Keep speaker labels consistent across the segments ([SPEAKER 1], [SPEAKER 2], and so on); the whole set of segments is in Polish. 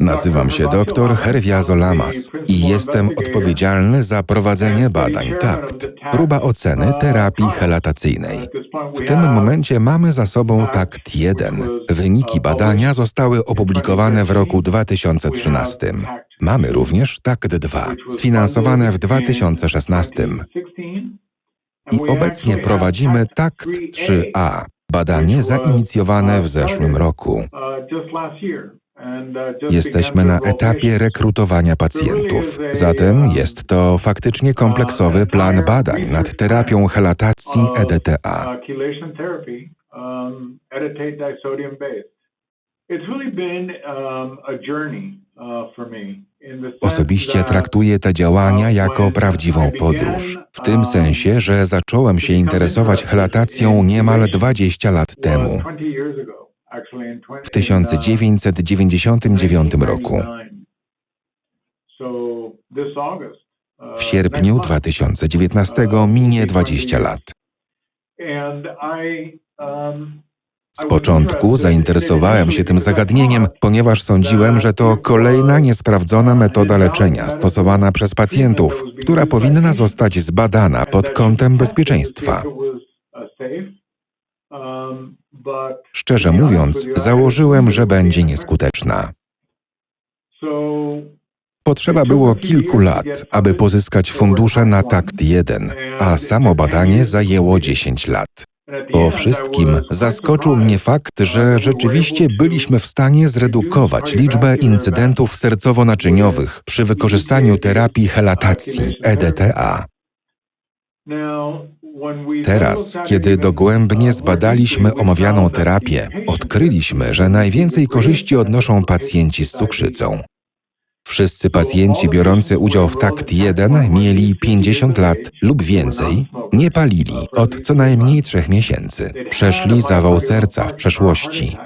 [SPEAKER 1] Nazywam się dr Herviazo Lamas i jestem odpowiedzialny za prowadzenie badań TACT, próba oceny terapii helatacyjnej. W tym momencie mamy za sobą TACT 1. Wyniki badania zostały opublikowane w roku 2013. Mamy również TACT 2, sfinansowane w 2016. I obecnie prowadzimy TACT 3A, badanie zainicjowane w zeszłym roku. Jesteśmy na etapie rekrutowania pacjentów. Zatem jest to faktycznie kompleksowy plan badań nad terapią helatacji E EDTA. Osobiście traktuję te działania jako prawdziwą podróż. W tym sensie, że zacząłem się interesować helatacją niemal 20 lat temu, w 1999 roku. W sierpniu 2019 minie 20 lat. Z początku zainteresowałem się tym zagadnieniem, ponieważ sądziłem, że to kolejna niesprawdzona metoda leczenia stosowana przez pacjentów, która powinna zostać zbadana pod kątem bezpieczeństwa. Szczerze mówiąc, założyłem, że będzie nieskuteczna. Potrzeba było kilku lat, aby pozyskać fundusze na takt 1, a samo badanie zajęło 10 lat. Po wszystkim zaskoczył mnie fakt, że rzeczywiście byliśmy w stanie zredukować liczbę incydentów sercowo-naczyniowych przy wykorzystaniu terapii helatacji EDTA. Teraz, kiedy dogłębnie zbadaliśmy omawianą terapię, odkryliśmy, że najwięcej korzyści odnoszą pacjenci z cukrzycą. Wszyscy pacjenci biorący udział w takt 1 mieli 50 lat lub więcej, nie palili od co najmniej trzech miesięcy, przeszli zawał serca w przeszłości.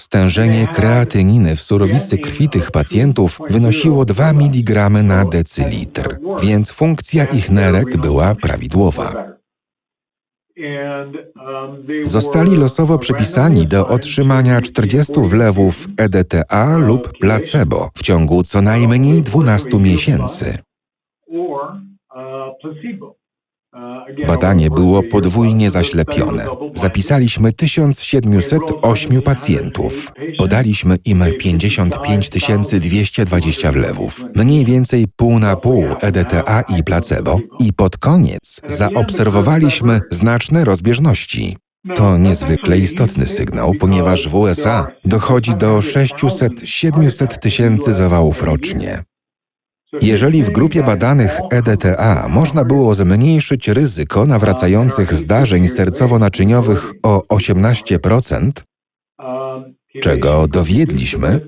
[SPEAKER 1] Stężenie kreatyniny w surowicy krwi tych pacjentów wynosiło 2 mg na decylitr, więc funkcja ich nerek była prawidłowa. Zostali losowo przypisani do otrzymania 40 wlewów EDTA lub placebo w ciągu co najmniej 12 miesięcy. Badanie było podwójnie zaślepione. Zapisaliśmy 1708 pacjentów. Podaliśmy im 55 220 wlewów, mniej więcej pół na pół EDTA i placebo i pod koniec zaobserwowaliśmy znaczne rozbieżności. To niezwykle istotny sygnał, ponieważ w USA dochodzi do 600-700 tysięcy zawałów rocznie. Jeżeli w grupie badanych EDTA można było zmniejszyć ryzyko nawracających zdarzeń sercowo-naczyniowych o 18%, czego dowiedliśmy,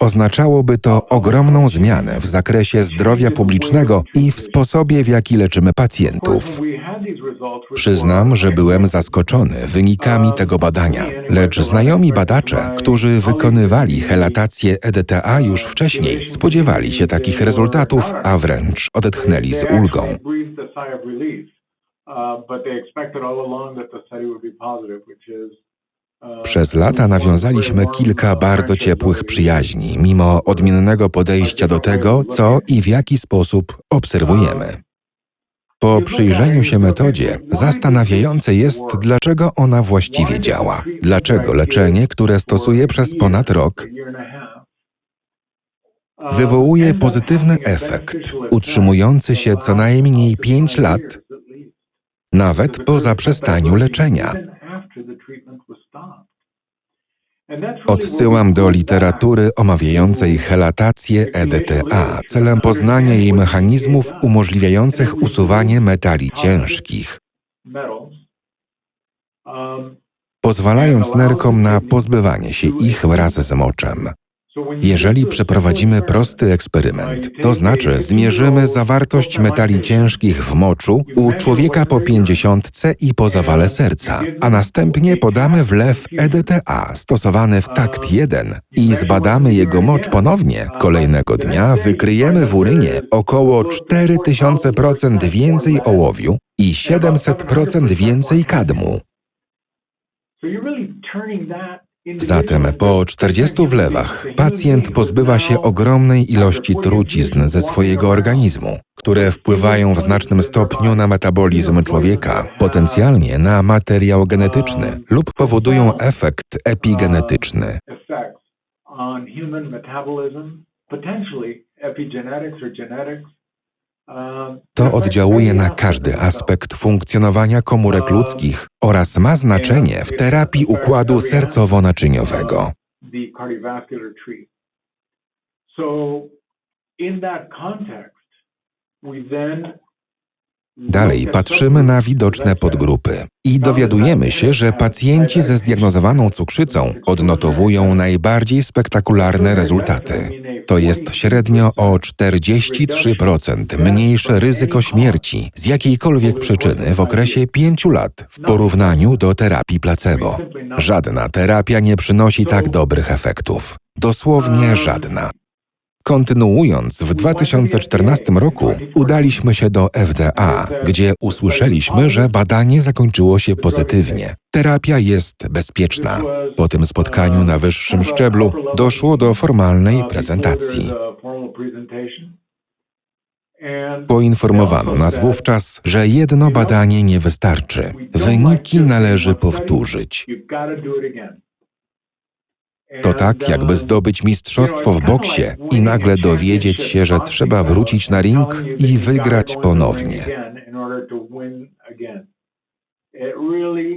[SPEAKER 1] oznaczałoby to ogromną zmianę w zakresie zdrowia publicznego i w sposobie, w jaki leczymy pacjentów. Przyznam, że byłem zaskoczony wynikami tego badania, lecz znajomi badacze, którzy wykonywali helatację EDTA już wcześniej, spodziewali się takich rezultatów, a wręcz odetchnęli z ulgą. Przez lata nawiązaliśmy kilka bardzo ciepłych przyjaźni, mimo odmiennego podejścia do tego, co i w jaki sposób obserwujemy. Po przyjrzeniu się metodzie, zastanawiające jest, dlaczego ona właściwie działa. Dlaczego leczenie, które stosuję przez ponad rok, wywołuje pozytywny efekt, utrzymujący się co najmniej 5 lat, nawet po zaprzestaniu leczenia. Odsyłam do literatury omawiającej helatację EDTA celem poznania jej mechanizmów umożliwiających usuwanie metali ciężkich, pozwalając nerkom na pozbywanie się ich wraz z moczem. Jeżeli przeprowadzimy prosty eksperyment, to znaczy zmierzymy zawartość metali ciężkich w moczu u człowieka po 50 i po zawale serca, a następnie podamy wlew EDTA stosowany w takt 1 i zbadamy jego mocz ponownie, kolejnego dnia wykryjemy w urynie około 4000% więcej ołowiu i 700% więcej kadmu. Zatem po 40 wlewach pacjent pozbywa się ogromnej ilości trucizn ze swojego organizmu, które wpływają w znacznym stopniu na metabolizm człowieka, potencjalnie na materiał genetyczny lub powodują efekt epigenetyczny. To oddziałuje na każdy aspekt funkcjonowania komórek ludzkich oraz ma znaczenie w terapii układu sercowo-naczyniowego. Dalej patrzymy na widoczne podgrupy i dowiadujemy się, że pacjenci ze zdiagnozowaną cukrzycą odnotowują najbardziej spektakularne rezultaty. To jest średnio o 43% mniejsze ryzyko śmierci z jakiejkolwiek przyczyny w okresie 5 lat w porównaniu do terapii placebo. Żadna terapia nie przynosi tak dobrych efektów. Dosłownie żadna. Kontynuując, w 2014 roku udaliśmy się do FDA, gdzie usłyszeliśmy, że badanie zakończyło się pozytywnie. Terapia jest bezpieczna. Po tym spotkaniu na wyższym szczeblu doszło do formalnej prezentacji. Poinformowano nas wówczas, że jedno badanie nie wystarczy. Wyniki należy powtórzyć. To tak, jakby zdobyć mistrzostwo w boksie i nagle dowiedzieć się, że trzeba wrócić na ring i wygrać ponownie.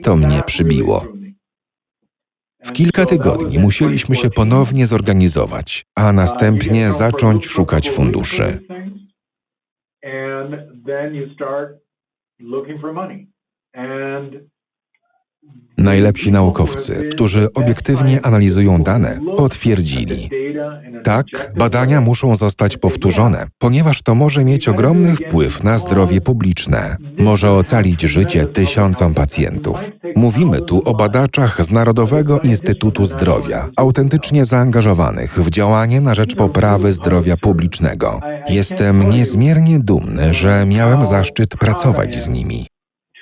[SPEAKER 1] To mnie przybiło. W kilka tygodni musieliśmy się ponownie zorganizować, a następnie zacząć szukać funduszy. Najlepsi naukowcy, którzy obiektywnie analizują dane, potwierdzili. Tak, badania muszą zostać powtórzone, ponieważ to może mieć ogromny wpływ na zdrowie publiczne. Może ocalić życie tysiącom pacjentów. Mówimy tu o badaczach z Narodowego Instytutu Zdrowia, autentycznie zaangażowanych w działanie na rzecz poprawy zdrowia publicznego. Jestem niezmiernie dumny, że miałem zaszczyt pracować z nimi.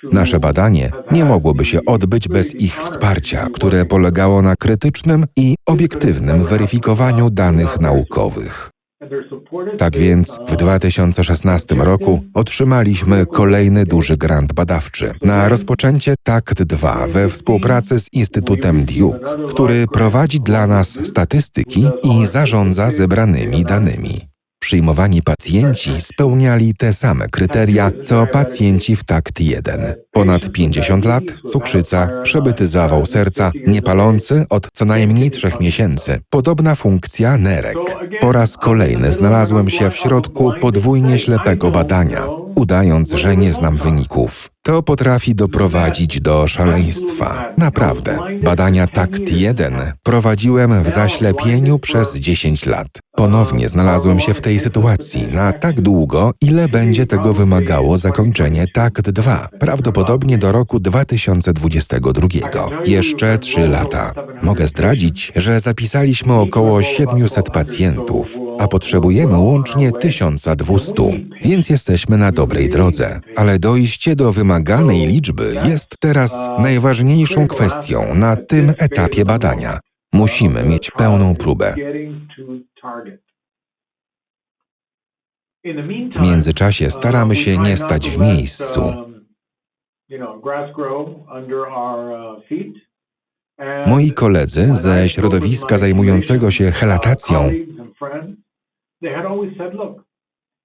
[SPEAKER 1] Nasze badanie nie mogłoby się odbyć bez ich wsparcia, które polegało na krytycznym i obiektywnym weryfikowaniu danych naukowych. Tak więc w 2016 roku otrzymaliśmy kolejny duży grant badawczy na rozpoczęcie TACT 2 we współpracy z Instytutem Duke, który prowadzi dla nas statystyki i zarządza zebranymi danymi. Przyjmowani pacjenci spełniali te same kryteria, co pacjenci w takt 1. Ponad 50 lat, cukrzyca, przebyty zawał serca, niepalący od co najmniej trzech miesięcy. Podobna funkcja nerek. Po raz kolejny znalazłem się w środku podwójnie ślepego badania, udając, że nie znam wyników. To potrafi doprowadzić do szaleństwa. Naprawdę. Badania takt 1 prowadziłem w zaślepieniu przez 10 lat. Ponownie znalazłem się w tej sytuacji na tak długo, ile będzie tego wymagało zakończenie takt 2, prawdopodobnie do roku 2022. Jeszcze 3 lata. Mogę zdradzić, że zapisaliśmy około 700 pacjentów, a potrzebujemy łącznie 1200, więc jesteśmy na dobrej drodze. Ale dojście do wymaganej liczby jest teraz najważniejszą kwestią na tym etapie badania. Musimy mieć pełną próbę. W międzyczasie staramy się nie stać w miejscu. Moi koledzy ze środowiska zajmującego się helatacją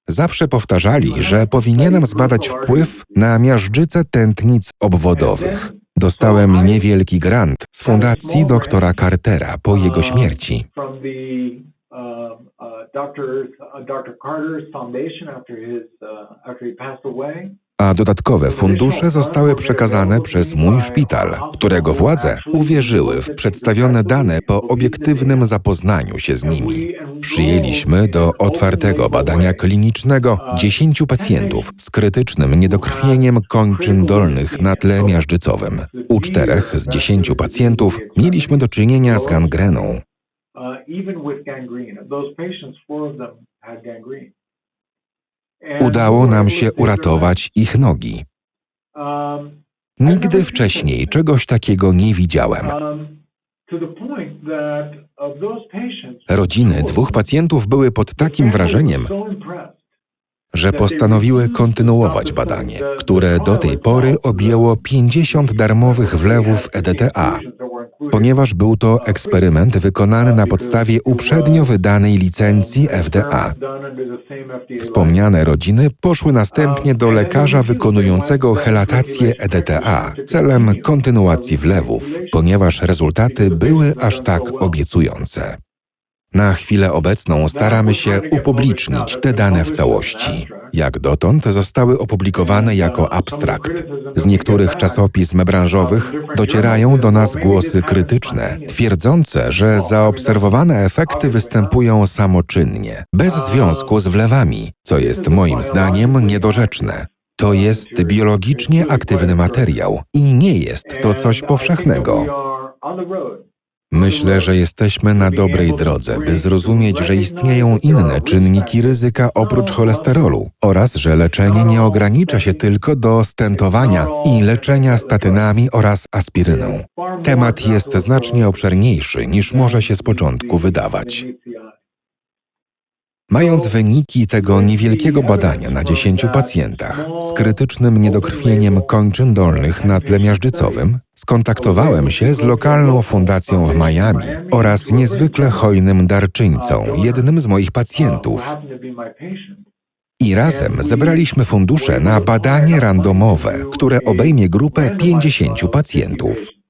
[SPEAKER 1] zawsze powtarzali, że powinienem zbadać wpływ na miażdżycę tętnic obwodowych. Dostałem niewielki grant z fundacji doktora Cartera po jego śmierci. a dodatkowe fundusze zostały przekazane przez mój szpital, którego władze uwierzyły w przedstawione dane po obiektywnym zapoznaniu się z nimi. Przyjęliśmy do otwartego badania klinicznego 10 pacjentów z krytycznym niedokrwieniem kończyn dolnych na tle miażdżycowym. U czterech z 10 pacjentów mieliśmy do czynienia z gangreną. Udało nam się uratować ich nogi. Nigdy wcześniej czegoś takiego nie widziałem. Rodziny dwóch pacjentów były pod takim wrażeniem, że postanowiły kontynuować badanie, które do tej pory objęło 50 darmowych wlewów EDTA, ponieważ był to eksperyment wykonany na podstawie uprzednio wydanej licencji FDA. Wspomniane rodziny poszły następnie do lekarza wykonującego helatację EDTA celem kontynuacji wlewów, ponieważ rezultaty były aż tak obiecujące. Na chwilę obecną staramy się upublicznić te dane w całości. Jak dotąd zostały opublikowane jako abstrakt. Z niektórych czasopism branżowych docierają do nas głosy krytyczne, twierdzące, że zaobserwowane efekty występują samoczynnie, bez związku z wlewami, co jest moim zdaniem niedorzeczne. To jest biologicznie aktywny materiał i nie jest to coś powszechnego. Myślę, że jesteśmy na dobrej drodze, by zrozumieć, że istnieją inne czynniki ryzyka oprócz cholesterolu oraz że leczenie nie ogranicza się tylko do stentowania i leczenia statynami oraz aspiryną. Temat jest znacznie obszerniejszy niż może się z początku wydawać. Mając wyniki tego niewielkiego badania na 10 pacjentach z krytycznym niedokrwieniem kończyn dolnych na tle miażdżycowym, skontaktowałem się z lokalną fundacją w Miami oraz niezwykle hojnym darczyńcą, jednym z moich pacjentów. I razem zebraliśmy fundusze na badanie randomowe, które obejmie grupę 50 pacjentów.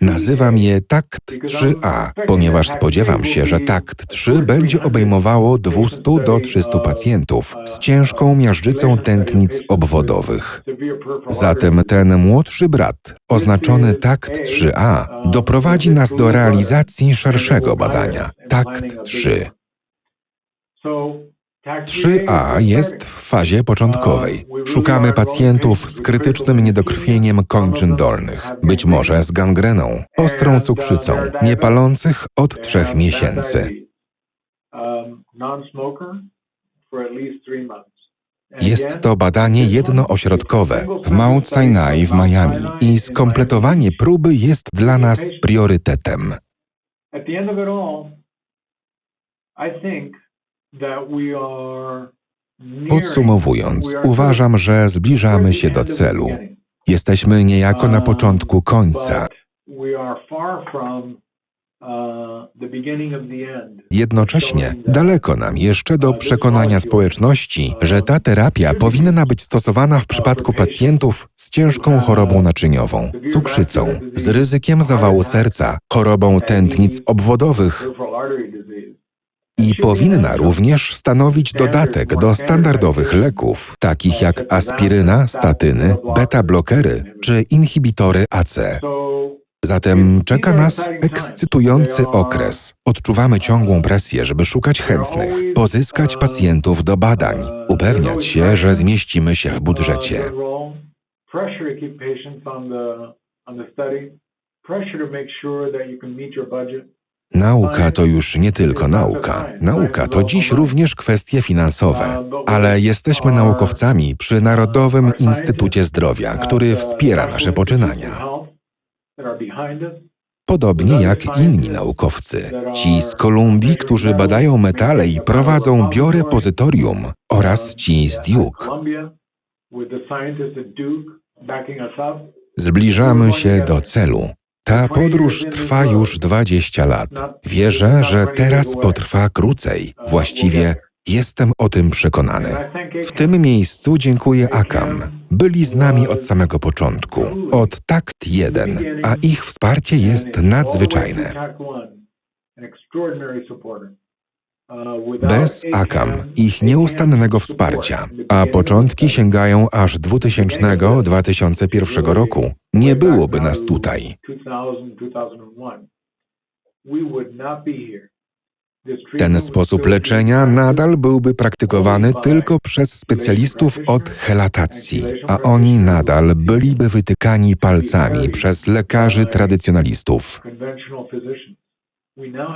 [SPEAKER 1] Nazywam je TAKT 3A, ponieważ spodziewam się, że TAKT 3 będzie obejmowało 200 do 300 pacjentów z ciężką miażdżycą tętnic obwodowych. Zatem ten młodszy brat, oznaczony TAKT 3A, doprowadzi nas do realizacji szerszego badania TAKT 3. 3A jest w fazie początkowej. Szukamy pacjentów z krytycznym niedokrwieniem kończyn dolnych, być może z gangreną, ostrą cukrzycą, niepalących od trzech miesięcy. Jest to badanie jednoośrodkowe w Mount Sinai w Miami i skompletowanie próby jest dla nas priorytetem.
[SPEAKER 2] At the end of it all, I think
[SPEAKER 1] Podsumowując, uważam, że zbliżamy się do celu. Jesteśmy niejako na
[SPEAKER 2] Um,
[SPEAKER 1] początku końca.
[SPEAKER 2] uh.
[SPEAKER 1] Jednocześnie daleko nam jeszcze do przekonania społeczności, że ta terapia powinna być stosowana w przypadku pacjentów z ciężką chorobą naczyniową, cukrzycą, z ryzykiem zawału serca, chorobą tętnic obwodowych. I powinna również stanowić dodatek do standardowych leków, takich jak aspiryna, statyny, beta-blokery czy inhibitory AC. Zatem czeka nas ekscytujący okres. Odczuwamy ciągłą presję, żeby szukać chętnych, pozyskać pacjentów do badań, upewniać się, że zmieścimy się w budżecie.
[SPEAKER 2] Pressure to make sure that you can meet your budget.
[SPEAKER 1] Nauka to już nie tylko nauka. Nauka to dziś również kwestie finansowe. Ale jesteśmy naukowcami przy Narodowym Instytucie Zdrowia, który wspiera nasze poczynania. Podobnie jak inni naukowcy, ci z Kolumbii, którzy badają metale i prowadzą biorepozytorium, oraz ci z Duke. Zbliżamy się do celu. Ta podróż trwa już 20 lat. Wierzę, że teraz potrwa krócej. Właściwie jestem o tym przekonany. W tym miejscu dziękuję AKAM. Byli z nami od samego początku, od takt 1, a ich wsparcie jest nadzwyczajne.
[SPEAKER 2] Uh, without
[SPEAKER 1] Bez ACAM, ich nieustannego wsparcia, a początki sięgają aż 2000-2001 roku, nie byłoby nas tutaj.
[SPEAKER 2] 2000, 2001. We would not be here. This treatment
[SPEAKER 1] Ten sposób leczenia nadal byłby praktykowany tylko przez specjalistów od helatacji, a oni nadal byliby wytykani palcami przez lekarzy tradycjonalistów.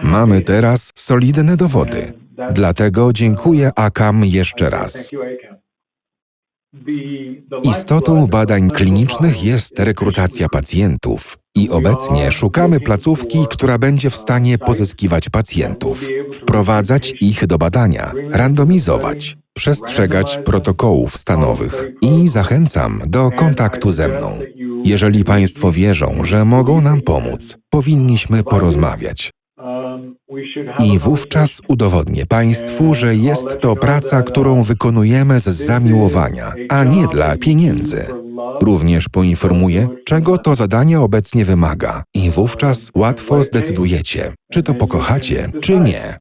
[SPEAKER 1] Mamy teraz solidne dowody. Dlatego dziękuję AKAM jeszcze raz.
[SPEAKER 2] ACAM.
[SPEAKER 1] Istotą badań klinicznych jest rekrutacja pacjentów i obecnie szukamy placówki, która będzie w stanie pozyskiwać pacjentów, wprowadzać ich do badania, randomizować, przestrzegać protokołów stanowych i zachęcam do kontaktu ze mną. Jeżeli Państwo wierzą, że mogą nam pomóc, powinniśmy porozmawiać. I wówczas udowodnię Państwu, że jest to praca, którą wykonujemy z zamiłowania, a nie dla pieniędzy. Również poinformuję, czego to zadanie obecnie wymaga, i wówczas łatwo zdecydujecie, czy to pokochacie, czy nie.